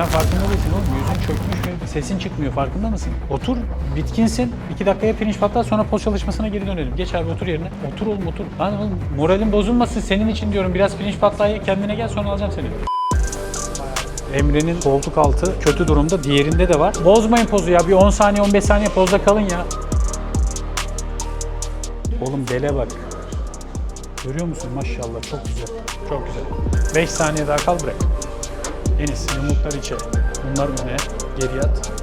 Sen farkında değilsin oğlum. Yüzün çökmüş ve sesin çıkmıyor. Farkında mısın? Otur. Bitkinsin. İki dakikaya pirinç patlar sonra poz çalışmasına geri dönelim. Geç abi otur yerine. Otur oğlum otur. Lan oğlum moralin bozulmasın senin için diyorum. Biraz pirinç patlayı kendine gel sonra alacağım seni. Emre'nin koltuk altı kötü durumda. Diğerinde de var. Bozmayın pozu ya. Bir 10 saniye 15 saniye pozda kalın ya. Oğlum bele bak. Görüyor musun? Maşallah çok güzel. Çok güzel. 5 saniye daha kal bırak. Enis yumruklar içe. Bunlar öne. Geri at.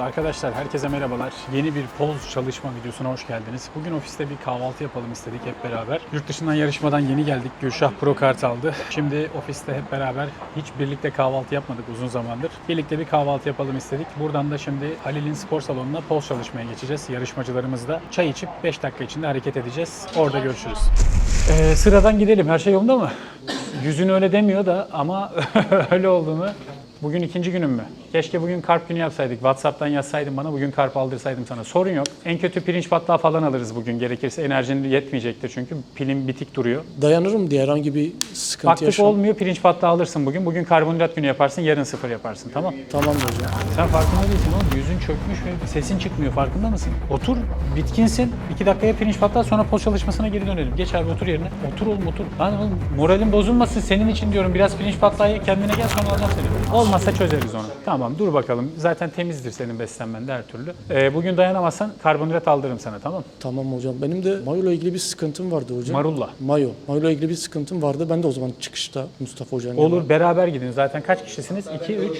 Arkadaşlar herkese merhabalar. Yeni bir poz çalışma videosuna hoş geldiniz. Bugün ofiste bir kahvaltı yapalım istedik hep beraber. Yurt dışından yarışmadan yeni geldik. Gülşah Pro kart aldı. Şimdi ofiste hep beraber hiç birlikte kahvaltı yapmadık uzun zamandır. Birlikte bir kahvaltı yapalım istedik. Buradan da şimdi Halil'in spor salonuna poz çalışmaya geçeceğiz. Yarışmacılarımızla çay içip 5 dakika içinde hareket edeceğiz. Orada görüşürüz. Ee, sıradan gidelim. Her şey yolunda mı? Yüzün öyle demiyor da ama öyle olduğunu Bugün ikinci günüm mü? Keşke bugün karp günü yapsaydık. WhatsApp'tan yazsaydın bana bugün karp aldırsaydım sana. Sorun yok. En kötü pirinç patlağı falan alırız bugün gerekirse. Enerjin yetmeyecektir çünkü pilin bitik duruyor. Dayanırım diye herhangi bir sıkıntı Baktık yaşam. olmuyor pirinç patlağı alırsın bugün. Bugün karbonhidrat günü yaparsın yarın sıfır yaparsın tamam. Tamam hocam. Sen farkında değilsin oğlum. Yüzün çökmüş ve sesin çıkmıyor. Farkında mısın? Otur. Bitkinsin. İki dakikaya pirinç patlar sonra poz çalışmasına geri dönelim. Geç abi otur yerine. Otur oğlum otur. Lan oğlum moralin bozulmasın senin için diyorum. Biraz pirinç patlayı kendine gel sonra alacağım seni. Olmazsa çözeriz onu. Tamam dur bakalım. Zaten temizdir senin beslenmen de her türlü. Ee, bugün dayanamazsan karbonhidrat aldırırım sana tamam. Tamam hocam. Benim de mayoyla ilgili bir sıkıntım vardı hocam. Marulla. Mayo. Mayoyla ilgili bir sıkıntım vardı. Ben de o zaman çıkışta Mustafa Hoca'nın Olur beraber gidin. Zaten kaç kişisiniz? 2, 3.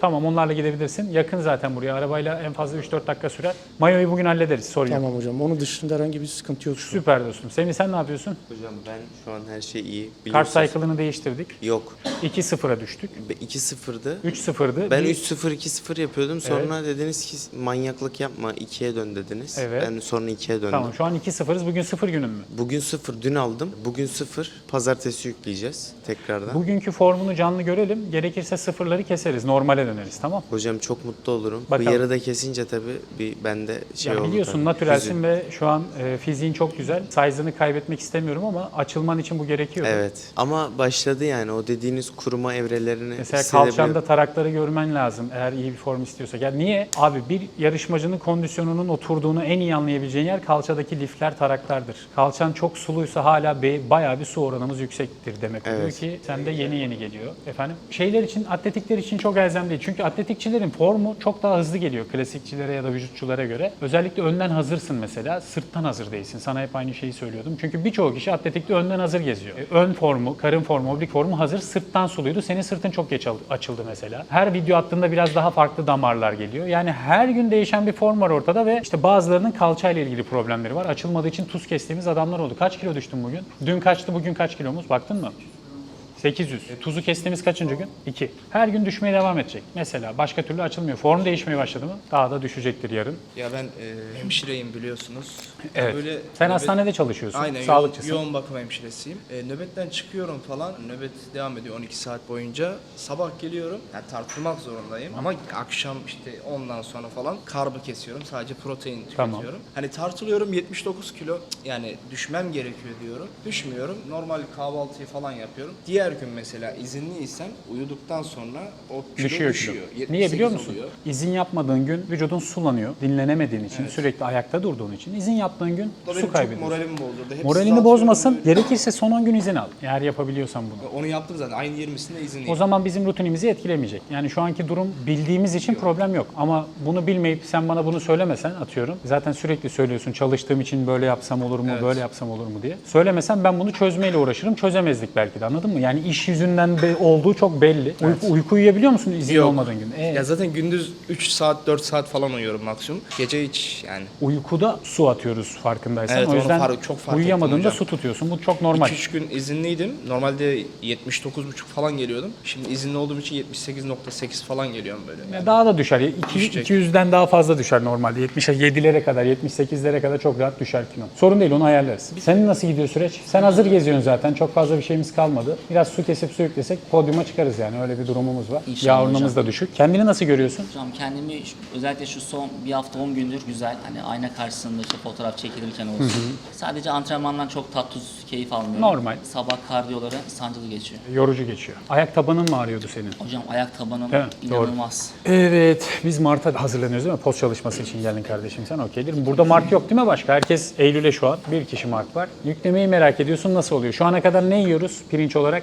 Tamam onlarla gidebilirsin. Yakın zaten buraya. Arabayla en fazla 3-4 dakika sürer. Mayoyu bugün hallederiz. Sorun yok. Tamam hocam. Onun dışında herhangi bir sıkıntı yok şu an. Süper dostum. Semih sen ne yapıyorsun? Hocam ben şu an her şey iyi. Kart Biliyorsunuz- cycle'ını değiştirdik. Yok. 2-0'a düştük. Be- 2-0'dı. 3-0'dı. Ben Bir- 3-0 2-0 yapıyordum. Sonra dediniz ki manyaklık yapma 2'ye dön dediniz. Evet. Ben sonra 2'ye döndüm. Tamam şu an 2-0'ız. Bugün 0 günün mü? Bugün 0 dün aldım. Bugün 0 pazartesi yükleyeceğiz tekrardan. Bugünkü formunu canlı görelim. Gerekirse sıfırları keseriz. Normale döneriz tamam? Hocam çok mutlu olurum. Bakalım. Bu yarıda kesince tabii bir bende şey oldu. biliyorsun tabii. natürelsin ve şu an e, fiziğin çok güzel. Size'ını kaybetmek istemiyorum ama açılman için bu gerekiyor. Evet. Ama başladı yani o dediğiniz kuruma evrelerini Mesela hissedebiliyorum. kalçanda tarakları görmen lazım eğer iyi bir form istiyorsak. Yani niye? Abi bir yarışmacının kondisyonunun oturduğunu en iyi anlayabileceğin yer kalçadaki lifler, taraklardır. Kalçan çok suluysa hala be, bayağı bir su oranımız yüksektir demek oluyor Evet. ki sende yeni yeni geliyor. Efendim şeyler için, atletikler için çok elzem değil. Çünkü atletikçilerin formu çok daha hızlı geliyor klasikçilere ya da vücutçulara göre. Özellikle önden hazırsın mesela, sırttan hazır değilsin. Sana hep aynı şeyi söylüyordum. Çünkü birçok kişi atletikte önden hazır geziyor. E, Ön formu, karın formu, oblik formu hazır, sırttan suluydu. Senin sırtın çok geç açıldı mesela. Her video attığında biraz daha farklı damarlar geliyor. Yani her gün değişen bir form var ortada ve işte bazılarının kalçayla ilgili problemleri var. Açılmadığı için tuz kestiğimiz adamlar oldu. Kaç kilo düştün bugün? Dün kaçtı, bugün kaç kilomuz? Baktın mı? 800. E, tuzu kestiğimiz kaçıncı gün? 2. Her gün düşmeye devam edecek. Mesela başka türlü açılmıyor. Form değişmeye başladı mı? Daha da düşecektir yarın. Ya ben e, hemşireyim biliyorsunuz. Evet. Böyle Sen nöbet- hastanede çalışıyorsun. Aynen Sağlıkçısın. yoğun, yoğun bakım hemşiresiyim. E, nöbetten çıkıyorum falan. Nöbet devam ediyor 12 saat boyunca. Sabah geliyorum. Yani tartılmak zorundayım. Ama akşam işte ondan sonra falan karbı kesiyorum. Sadece protein Tamam. tüketiyorum. Hani tartılıyorum 79 kilo. Cık, Yani düşmem gerekiyor diyorum. Düşmüyorum. Normal kahvaltıyı falan yapıyorum. Diğer gün mesela izinliysem uyuduktan sonra o kilo Düşüyor düşüyor. kilo. 78 Niye biliyor musun? oluyor. İzin yapmadığın gün vücudun sulanıyor. Dinlenemediğin için, sürekli ayakta durduğun için. izin yaptığın gün da su çok kaybediyorsun. moralimi bozdurdu. Hep Moralini bozmasın. atıyorum Gerekirse son 10 gün izin al. Eğer yapabiliyorsan bunu. böyle. Onu yaptım zaten. Aynı 20'sinde izinliyim. O zaman bizim rutinimizi etkilemeyecek. Yani şu anki durum bildiğimiz için problem yok. Ama bunu bilmeyip sen bana bunu söylemesen atıyorum. Zaten sürekli söylüyorsun çalıştığım için böyle yapsam olur mu, Evet. böyle yapsam olur mu diye. Söylemesen ben bunu çözmeyle uğraşırım. Çözemezdik belki de anladın mı? Yani iş yüzünden olduğu çok belli. Uyku, uyku uyuyabiliyor musun izin Yok. olmadığın gün? E, Ya zaten gündüz 3 saat 4 saat falan uyuyorum maksimum. Gece hiç yani. uykuda su atıyoruz farkındaysan. Evet, o yüzden fark- çok fark uyuyamadığında su tutuyorsun. Bu çok normal. 2-3 gün izinliydim. Normalde 79,5 falan geliyordum. Şimdi izinli olduğum için 78.8 falan geliyorum böyle. Ya Daha da düşer. İki- Düşecek. 200'den daha fazla düşer normalde. 70'e 7'lere kadar, 78'lere kadar çok rahat düşer kilo. Sorun değil onu ayarlarız. Senin nasıl gidiyor süreç? Sen hazır geziyorsun zaten. Çok fazla bir şeyimiz kalmadı. Biraz su kesip su yüklesek podyuma çıkarız yani. Öyle bir durumumuz var. İnşallah Yağ hocam. da düşük. Kendini nasıl görüyorsun? Hocam kendimi özellikle şu son bir hafta 10 gündür güzel. Hani ayna karşısında işte fotoğraf çekilirken olsun. Sadece antrenmandan çok tat tuz keyif almıyorum. Normal. Sabah kardiyoları sancılı geçiyor. Yorucu geçiyor. Ayak tabanın mı ağrıyordu senin? Hocam ayak tabanım Değil mi? Doğru. inanılmaz. Evet, biz Mart'a hazırlanıyoruz değil mi? Post çalışması için geldin kardeşim sen okeydir. Burada Mart yok değil mi başka? Herkes Eylül'e şu an. Bir kişi Mart var. Yüklemeyi merak ediyorsun nasıl oluyor? Şu ana kadar ne yiyoruz pirinç olarak?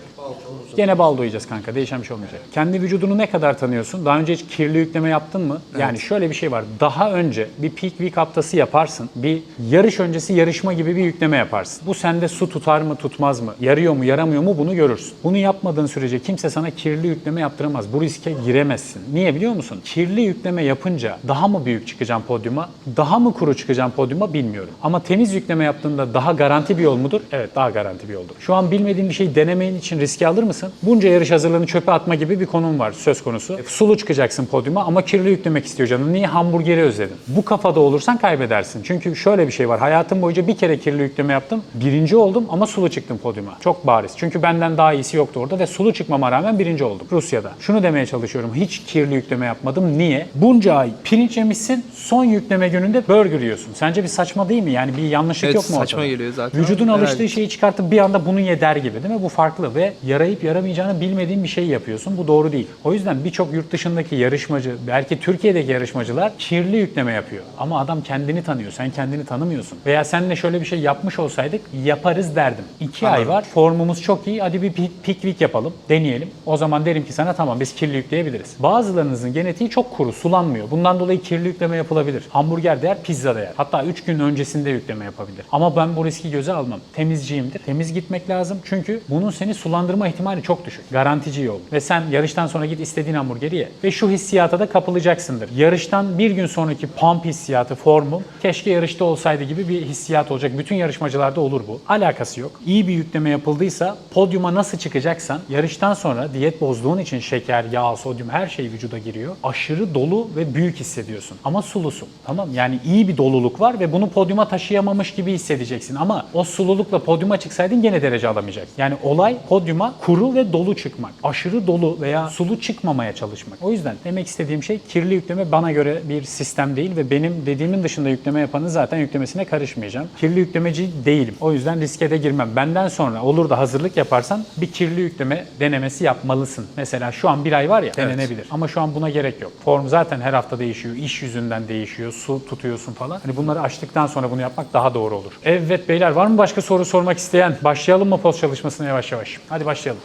Gene baldo yiyeceğiz kanka. Değişen bir şey olmayacak. Kendi vücudunu ne kadar tanıyorsun? Daha önce hiç kirli yükleme yaptın mı? Yani şöyle bir şey var. Daha önce bir peak week haftası yaparsın. Bir yarış öncesi yarışma gibi bir yükleme yaparsın. Bu sende su tutar mı tutmaz mı? Yarıyor mu yaramıyor mu bunu görürsün. Bunu yapmadığın sürece kimse sana kirli yükleme yaptıramaz. Bu riske giremezsin. Niye biliyor musun? Kirli yükleme yapınca daha mı büyük çıkacağım podyuma? Daha mı kuru çıkacağım podyuma bilmiyorum. Ama temiz yükleme yaptığında daha garanti bir yol mudur? Evet daha garanti bir yoldur. Şu an bilmediğin bir şeyi denemeyin için riske alır mısın? Bunca yarış hazırlığını çöpe atma gibi bir konum var söz konusu. E, Sulu çıkacaksın podyuma ama kirli yüklemek istiyor canın. Niye? Hamburgeri özledin. Bu kafada olursan kaybedersin. Çünkü şöyle bir şey var. Hayatım boyunca bir kere kirli yükleme yaptım. Birinci oldum ama sulu çıktım podyuma. Çok bariz. Çünkü benden daha iyisi yoktu orada ve sulu çıkmama rağmen birinci oldum. Rusya'da. Şunu demeye çalışıyorum. Hiç kirli yükleme yapmadım. Niye? Bunca ay pirinç yemişsin. Son yükleme gününde burger yiyorsun. Sence bir saçma değil mi? Yani bir yanlışlık Evet, yok mu saçma ortada? geliyor zaten. Vücudun Herhalde. alıştığı şeyi çıkartıp bir anda bunu ye der gibi değil mi? Bu farklı ve yarayıp yaramayacağını bilmediğin bir şey yapıyorsun. Bu doğru değil. O yüzden birçok yurt dışındaki yarışmacı, belki Türkiye'deki yarışmacılar kirli yükleme yapıyor. Ama adam kendini tanıyor. Sen kendini tanımıyorsun. Veya seninle şöyle bir şey yapmış olsaydık yaparız derdim. İki ay var. Formumuz çok iyi. Hadi bir peak week yapalım. Deneyelim. O zaman derim ki sana tamam biz kirli yükleyebiliriz. Bazılarınızın genetiği çok kuru, sulanmıyor. Bundan dolayı kirli yükleme yapılabilir. Hamburger de yer, pizza da yer. Hatta 3 gün öncesinde yükleme yapabilir. Ama ben bu riski göze almam. Temizciyimdir. Temiz gitmek lazım. Çünkü bunun seni sulandırma ihtimali çok düşük. Garantici yol. Ve sen yarıştan sonra git istediğin hamburgeri ye. Ve şu hissiyata da kapılacaksındır. Yarıştan bir gün sonraki pump hissiyatı, formum keşke yarışta olsaydı gibi bir hissiyat olacak. Bütün yarışmacılarda olur bu. Alakası yok. İyi bir yükleme yapıldıysa podyuma nasıl çıkacaksan yarıştan sonra diyet bozduğun için şeker, yağ, sodyum her şey vücuda giriyor. Aşırı dolu ve büyük hissediyorsun. Ama sulusun. Tamam yani iyi bir doluluk var ve bunu podyuma taşıyamamış gibi hissedeceksin. Ama o sululukla podyuma çıksaydın gene derece alamayacaksın. Yani olay podyuma kuru ve dolu çıkmak. Aşırı dolu veya sulu çıkmamaya çalışmak. O yüzden demek istediğim şey kirli yükleme bana göre bir sistem değil ve benim dediğimin dışında yükleme yapanın zaten yüklemesine karışmayacağım. Kirli yüklemeci değilim. O yüzden riske de girmem. Benden sonra olur da hazırlık yaparsan bir kirli yükleme denemesi yapmalısın. Mesela şu an bir ay var ya denenebilir. Ama şu an buna gerek yok. Form zaten her hafta değişiyor. iş yüzünden değişiyor. Su tutuyorsun falan. Hani bunları açtıktan sonra bunu yapmak daha doğru olur. Evet beyler var mı başka soru sormak isteyen? Başlayalım mı post çalışmasına yavaş yavaş? Hadi başlayalım.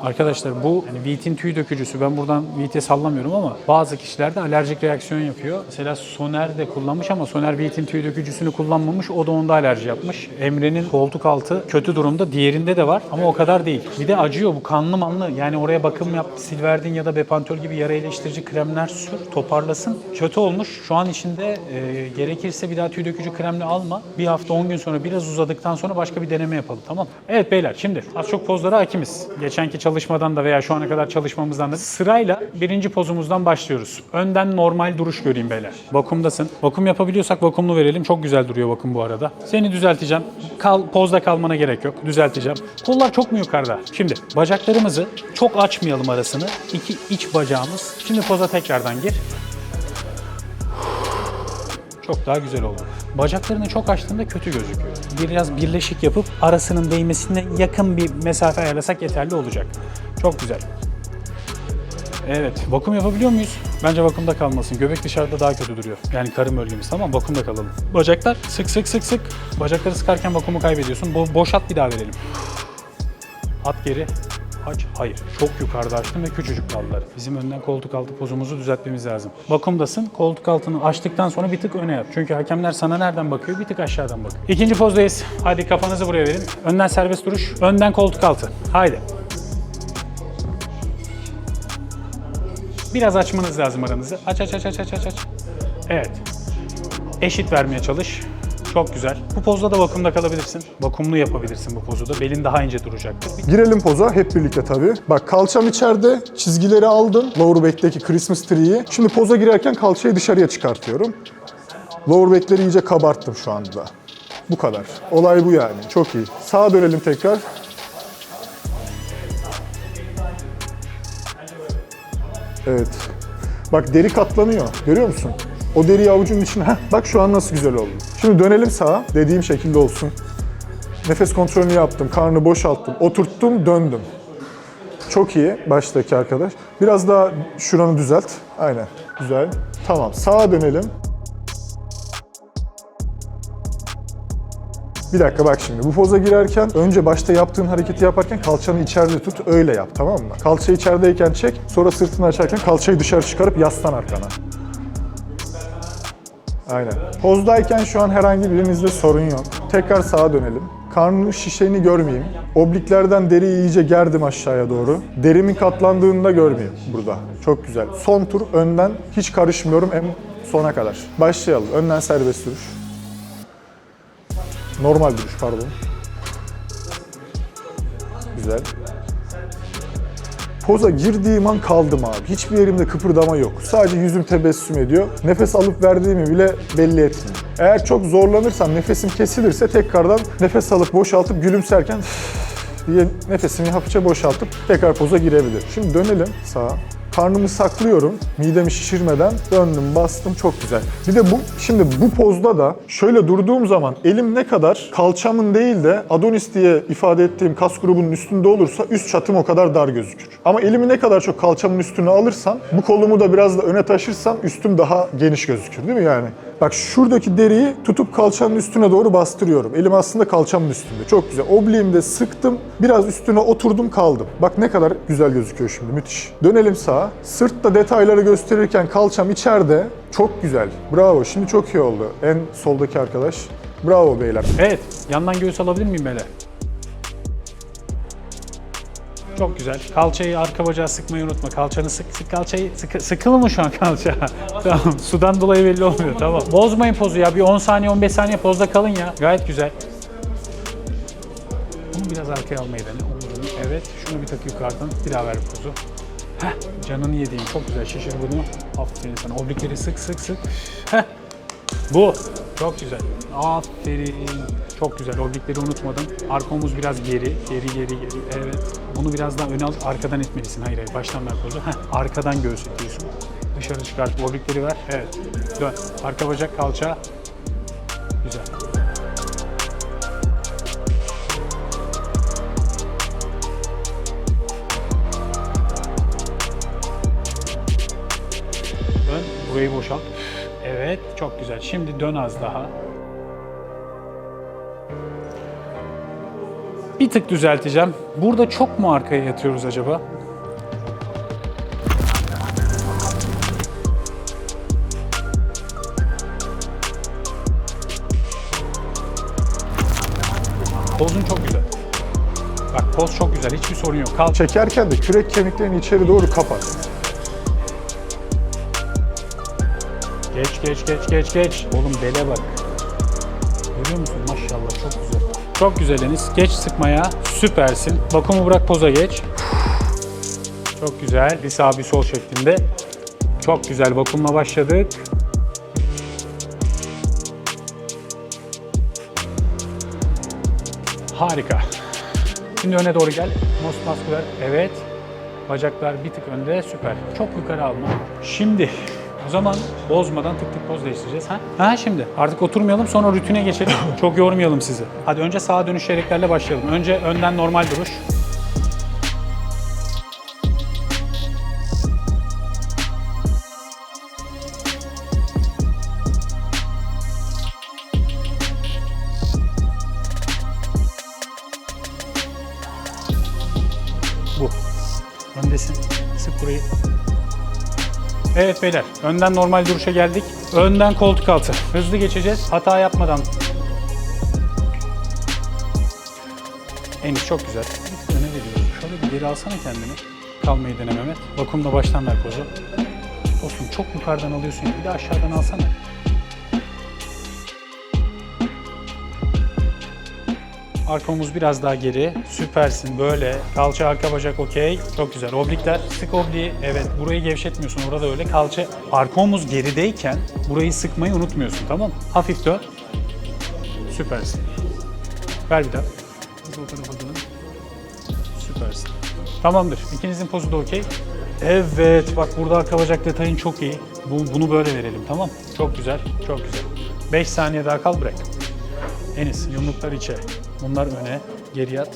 Arkadaşlar bu yani Wheat'in tüy dökücüsü. Ben buradan Wheat'e sallamıyorum ama bazı kişilerde alerjik reaksiyon yapıyor. Mesela Soner de kullanmış ama Soner Wheat'in tüy dökücüsünü kullanmamış. O da onda alerji yapmış. Emre'nin koltuk altı kötü durumda. Diğerinde de var ama o kadar değil. Bir de acıyor bu kanlı manlı. Yani oraya bakım yap. Silverdin ya da Bepantol gibi yara iyileştirici kremler sür. Toparlasın. Kötü olmuş. Şu an içinde e, gerekirse bir daha tüy dökücü kremle alma. Bir hafta 10 gün sonra biraz uzadıktan sonra başka bir deneme yapalım. Tamam. Evet beyler şimdi az çok pozlara hakimiz. Geçenki çalışmadan da veya şu ana kadar çalışmamızdan da sırayla birinci pozumuzdan başlıyoruz. Önden normal duruş göreyim beyler. Vakumdasın. Vakum yapabiliyorsak vakumlu verelim. Çok güzel duruyor vakum bu arada. Seni düzelteceğim. Kal, pozda kalmana gerek yok. Düzelteceğim. Kollar çok mu yukarıda? Şimdi bacaklarımızı çok açmayalım arasını. İki iç bacağımız. Şimdi poza tekrardan gir. Çok daha güzel oldu. Bacaklarını çok açtığında kötü gözüküyor. Biraz birleşik yapıp arasının değmesine yakın bir mesafe ayarlasak yeterli olacak. Çok güzel. Evet, vakum yapabiliyor muyuz? Bence vakumda kalmasın. Göbek dışarıda daha kötü duruyor. Yani karın bölgemiz tamam vakumda kalalım. Bacaklar sık sık sık sık. Bacakları sıkarken vakumu kaybediyorsun. Bo boşalt bir daha verelim. At geri. Aç. Hayır. Çok yukarıda açtım ve küçücük kaldılar. Bizim önden koltuk altı pozumuzu düzeltmemiz lazım. Vakumdasın. Koltuk altını açtıktan sonra bir tık öne yap. Çünkü hakemler sana nereden bakıyor? Bir tık aşağıdan bakıyor. İkinci pozdayız. Hadi kafanızı buraya verin. Önden serbest duruş. Önden koltuk altı. Haydi. Biraz açmanız lazım aranızı. Aç aç aç aç aç. aç. Evet. Eşit vermeye çalış. Çok güzel. Bu pozda da vakumda kalabilirsin. Vakumlu yapabilirsin bu pozu da. Belin daha ince duracaktır. Girelim poza hep birlikte tabii. Bak kalçam içeride, çizgileri aldım. Lower back'teki Christmas tree'yi. Şimdi poza girerken kalçayı dışarıya çıkartıyorum. Lower back'leri iyice kabarttım şu anda. Bu kadar. Olay bu yani. Çok iyi. Sağa dönelim tekrar. Evet. Bak deri katlanıyor. Görüyor musun? O deriyi avucunun içine. Bak şu an nasıl güzel oldu. Şimdi dönelim sağa. Dediğim şekilde olsun. Nefes kontrolünü yaptım. Karnı boşalttım. Oturttum, döndüm. Çok iyi baştaki arkadaş. Biraz daha şuranı düzelt. Aynen. Güzel. Tamam. Sağa dönelim. Bir dakika bak şimdi. Bu poza girerken önce başta yaptığın hareketi yaparken kalçanı içeride tut. Öyle yap tamam mı? Kalçayı içerideyken çek. Sonra sırtını açarken kalçayı dışarı çıkarıp yaslan arkana. Aynen. Pozdayken şu an herhangi birinizde sorun yok. Tekrar sağa dönelim. Karnı şişeni görmeyeyim. Obliklerden deriyi iyice gerdim aşağıya doğru. Derimin katlandığını da görmeyeyim burada. Çok güzel. Son tur önden hiç karışmıyorum en sona kadar. Başlayalım. Önden serbest duruş. Normal duruş pardon. Güzel. Poza girdiğim an kaldım abi. Hiçbir yerimde kıpırdama yok. Sadece yüzüm tebessüm ediyor. Nefes alıp verdiğimi bile belli etmiyor. Eğer çok zorlanırsam, nefesim kesilirse tekrardan nefes alıp boşaltıp gülümserken diye nefesimi hafifçe boşaltıp tekrar poza girebilir. Şimdi dönelim sağa. Karnımı saklıyorum. Midemi şişirmeden döndüm, bastım. Çok güzel. Bir de bu şimdi bu pozda da şöyle durduğum zaman elim ne kadar kalçamın değil de Adonis diye ifade ettiğim kas grubunun üstünde olursa üst çatım o kadar dar gözükür. Ama elimi ne kadar çok kalçamın üstüne alırsam, bu kolumu da biraz da öne taşırsam üstüm daha geniş gözükür değil mi yani? Bak şuradaki deriyi tutup kalçanın üstüne doğru bastırıyorum. Elim aslında kalçamın üstünde. Çok güzel. Obliğimde sıktım. Biraz üstüne oturdum kaldım. Bak ne kadar güzel gözüküyor şimdi. Müthiş. Dönelim sağa. Sırtta detayları gösterirken kalçam içeride. Çok güzel. Bravo. Şimdi çok iyi oldu. En soldaki arkadaş. Bravo beyler. Evet. Yandan göğüs alabilir miyim böyle? Çok güzel. Kalçayı arka bacağı sıkmayı unutma. Kalçanı sık, sık kalçayı. Sıkı, sıkılı mı şu an kalça? tamam. Sudan dolayı belli olmuyor. Tamam. Bozmayın pozu ya. Bir 10 saniye 15 saniye pozda kalın ya. Gayet güzel. Bunu biraz arkaya almayı dene. Evet. Şunu bir tak yukarıdan. Bir daha ver pozu. Heh. Canını yediğim. Çok güzel. Şişir bunu. Aferin sana. Oblikleri sık sık sık. Heh. Bu. Çok güzel. Aferin. Çok güzel. Oblikleri unutmadım. Arka omuz biraz geri. Geri geri geri. Evet. Bunu biraz daha öne al. Arkadan etmelisin. Hayır hayır. Baştan ver. Heh. Arkadan göğüs itiyorsun. Dışarı çıkart. Oblikleri ver. Evet. Dön. Arka bacak kalça. Güzel. Burayı boşalt. Evet. Çok güzel. Şimdi dön az daha. Bir tık düzelteceğim. Burada çok mu arkaya yatıyoruz acaba? Pozun çok güzel. Bak poz çok güzel. Hiçbir sorun yok. Kalça Çekerken de kürek kemiklerini içeri doğru kapat. Geç geç geç geç geç. Oğlum bele bak. Görüyor musun? Maşallah çok güzel. Çok güzel Enis. Geç sıkmaya. Süpersin. Vakumu bırak poza geç. Çok güzel. Bir sağ bir sol şeklinde. Çok güzel. Vakumla başladık. Harika. Şimdi öne doğru gel. Most masküler. Evet. Bacaklar bir tık önde. Süper. Çok yukarı alma. Şimdi o zaman bozmadan tık tık poz değiştireceğiz. Ha? Ha şimdi. Artık oturmayalım sonra rutine geçelim. Çok yormayalım sizi. Hadi önce sağa dönüş çeyreklerle başlayalım. Önce önden normal duruş. Bu. burayı. Evet beyler, önden normal duruşa geldik. Önden koltuk altı. Hızlı geçeceğiz, hata yapmadan. Enis çok güzel. Bir öne veriyoruz. Şöyle bir geri alsana kendini. Kalmayı dene Mehmet. Vakumla baştan ver pozu. Dostum çok yukarıdan alıyorsun. Bir de aşağıdan alsana. Arka omuz biraz daha geri. Süpersin böyle. Kalça arka bacak okey. Çok güzel. Oblikler. Sık obliği. Evet burayı gevşetmiyorsun. Orada öyle. Kalça arka omuz gerideyken burayı sıkmayı unutmuyorsun tamam mı? Hafif dön. Süpersin. Ver bir daha. Süpersin. Tamamdır. İkinizin pozu da okey. Evet bak burada arka bacak detayın çok iyi. Bu, bunu böyle verelim tamam Çok güzel. Çok güzel. 5 saniye daha kal bırak. Enis yumruklar içe. Bunlar öne. Geri at.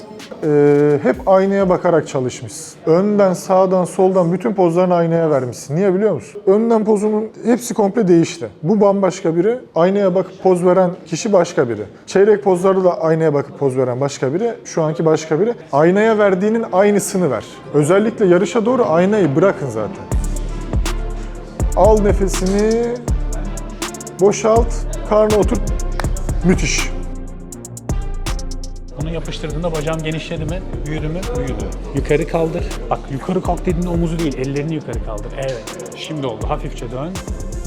Ee, hep aynaya bakarak çalışmışsın. Önden, sağdan, soldan bütün pozlarını aynaya vermişsin. Niye biliyor musun? Önden pozunun hepsi komple değişti. Bu bambaşka biri. Aynaya bakıp poz veren kişi başka biri. Çeyrek pozlarda da aynaya bakıp poz veren başka biri. Şu anki başka biri. Aynaya verdiğinin aynısını ver. Özellikle yarışa doğru aynayı bırakın zaten. Al nefesini. Boşalt. Karnı oturt. Müthiş. Bunu yapıştırdığında bacağım genişledi mi? Büyüdü mü? Büyüdü. Yukarı kaldır. Bak yukarı kalk dediğinde omuzu değil, ellerini yukarı kaldır. Evet. Şimdi oldu. Hafifçe dön.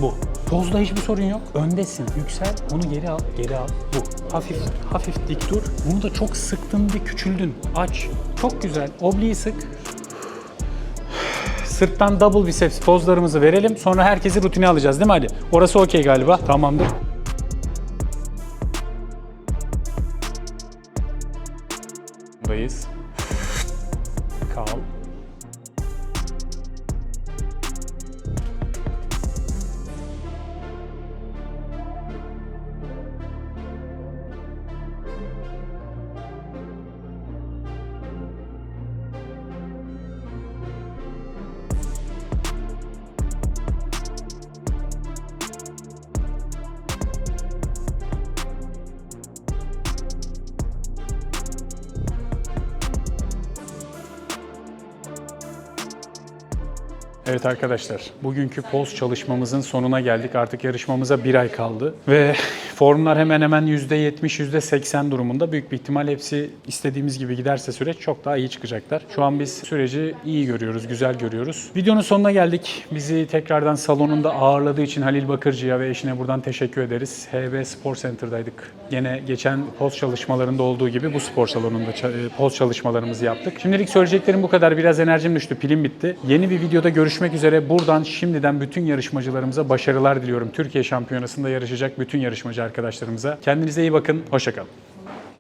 Bu. Pozda hiçbir sorun yok. Öndesin. Yüksel. Bunu geri al. Geri al. Bu. Hafif. Hafif dik dur. Bunu da çok sıktın bir küçüldün. Aç. Çok güzel. Obliği sık. Sırttan double biceps pozlarımızı verelim. Sonra herkesi rutine alacağız değil mi Ali? Orası okey galiba. Tamamdır. Evet arkadaşlar, bugünkü poz çalışmamızın sonuna geldik. Artık yarışmamıza bir ay kaldı. Ve formlar hemen hemen %70, %80 durumunda. Büyük bir ihtimal hepsi istediğimiz gibi giderse süreç çok daha iyi çıkacaklar. Şu an biz süreci iyi görüyoruz, güzel görüyoruz. Videonun sonuna geldik. Bizi tekrardan salonunda ağırladığı için Halil Bakırcı'ya ve eşine buradan teşekkür ederiz. HB Spor Center'daydık. Gene geçen poz çalışmalarında olduğu gibi bu spor salonunda e, poz çalışmalarımızı yaptık. Şimdilik söyleyeceklerim bu kadar. Biraz enerjim düştü, pilim bitti. Yeni bir videoda görüşmek üzere. Buradan şimdiden bütün yarışmacılarımıza başarılar diliyorum. Türkiye Şampiyonası'nda yarışacak bütün yarışmacı arkadaşlarımıza. Kendinize iyi bakın. Hoşçakalın.